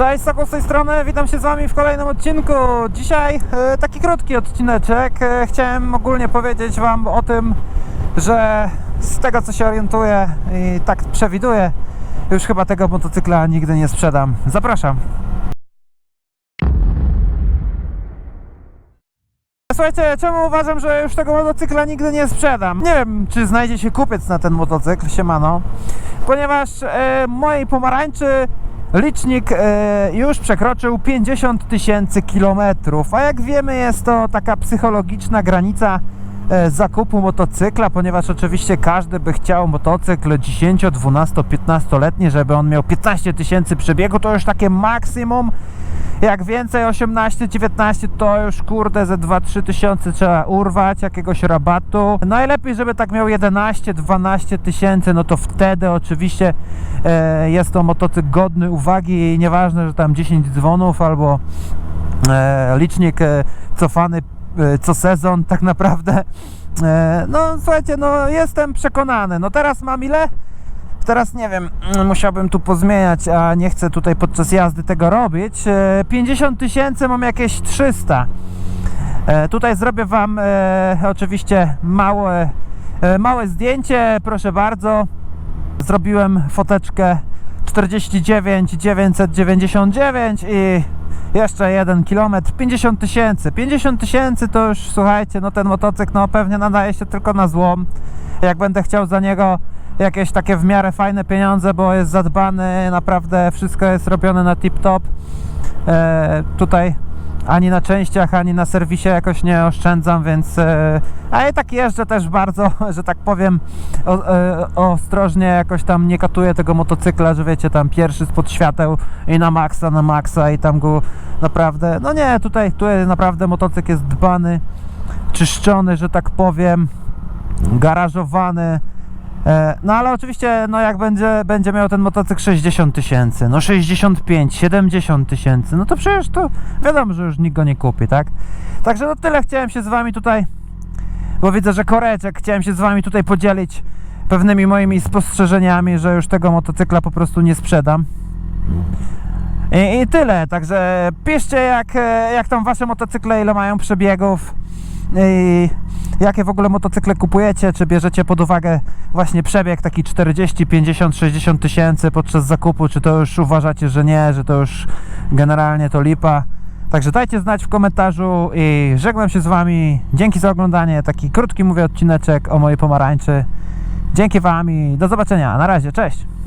Cześć, Sokół z tej strony, witam się z Wami w kolejnym odcinku. Dzisiaj e, taki krótki odcineczek. E, chciałem ogólnie powiedzieć Wam o tym, że z tego co się orientuję i tak przewiduję, już chyba tego motocykla nigdy nie sprzedam. Zapraszam. Słuchajcie, czemu uważam, że już tego motocykla nigdy nie sprzedam? Nie wiem, czy znajdzie się kupiec na ten motocykl, siemano, ponieważ e, mojej pomarańczy licznik e, już przekroczył 50 tysięcy kilometrów, a jak wiemy jest to taka psychologiczna granica zakupu motocykla, ponieważ oczywiście każdy by chciał motocykl 10, 12, 15-letni, żeby on miał 15 tysięcy przebiegu, to już takie maksimum. Jak więcej 18, 19 to już kurde ze 2-3 tysiące trzeba urwać jakiegoś rabatu. Najlepiej, żeby tak miał 11, 12 tysięcy, no to wtedy oczywiście e, jest to motocykl godny uwagi i nieważne, że tam 10 dzwonów albo e, licznik e, cofany e, co sezon tak naprawdę. E, no słuchajcie, no jestem przekonany. No teraz mam ile? Teraz nie wiem, mm, musiałbym tu pozmieniać, a nie chcę tutaj podczas jazdy tego robić. E, 50 tysięcy mam jakieś 300. E, Tutaj zrobię Wam e, oczywiście małe, e, małe zdjęcie, proszę bardzo. Zrobiłem foteczkę 49 999 i jeszcze jeden kilometr. 50 tysięcy. 50 tysięcy to już słuchajcie no ten motocykl no pewnie nadaje się tylko na złom. Jak będę chciał za niego jakieś takie w miarę fajne pieniądze bo jest zadbany naprawdę wszystko jest robione na tip top. E, tutaj ani na częściach, ani na serwisie jakoś nie oszczędzam, więc e, a i tak jeżdżę też bardzo, że tak powiem o, e, ostrożnie jakoś tam nie katuję tego motocykla, że wiecie tam pierwszy spod świateł i na maksa, na maksa i tam go naprawdę, no nie, tutaj, tutaj naprawdę motocykl jest dbany, czyszczony, że tak powiem, garażowany. E, No ale oczywiście, no jak będzie, będzie miał ten motocykl 60 tysięcy, no 65, 70 tysięcy, no to przecież to wiadomo, że już nikt go nie kupi, tak? Także no tyle chciałem się z wami tutaj, bo widzę, że koreczek, chciałem się z wami tutaj podzielić pewnymi moimi spostrzeżeniami, że już tego motocykla po prostu nie sprzedam. I, I tyle, także piszcie jak, e, jak tam wasze motocykle, ile mają przebiegów i jakie w ogóle motocykle kupujecie, czy bierzecie pod uwagę właśnie przebieg taki 40, 50, 60 tysięcy podczas zakupu, czy to już uważacie, że nie, że to już generalnie to lipa. Także dajcie znać w komentarzu i żegnam się z wami. Dzięki za oglądanie, taki krótki mówię odcineczek o mojej pomarańczy. Dzięki wam i do zobaczenia. Na razie, cześć!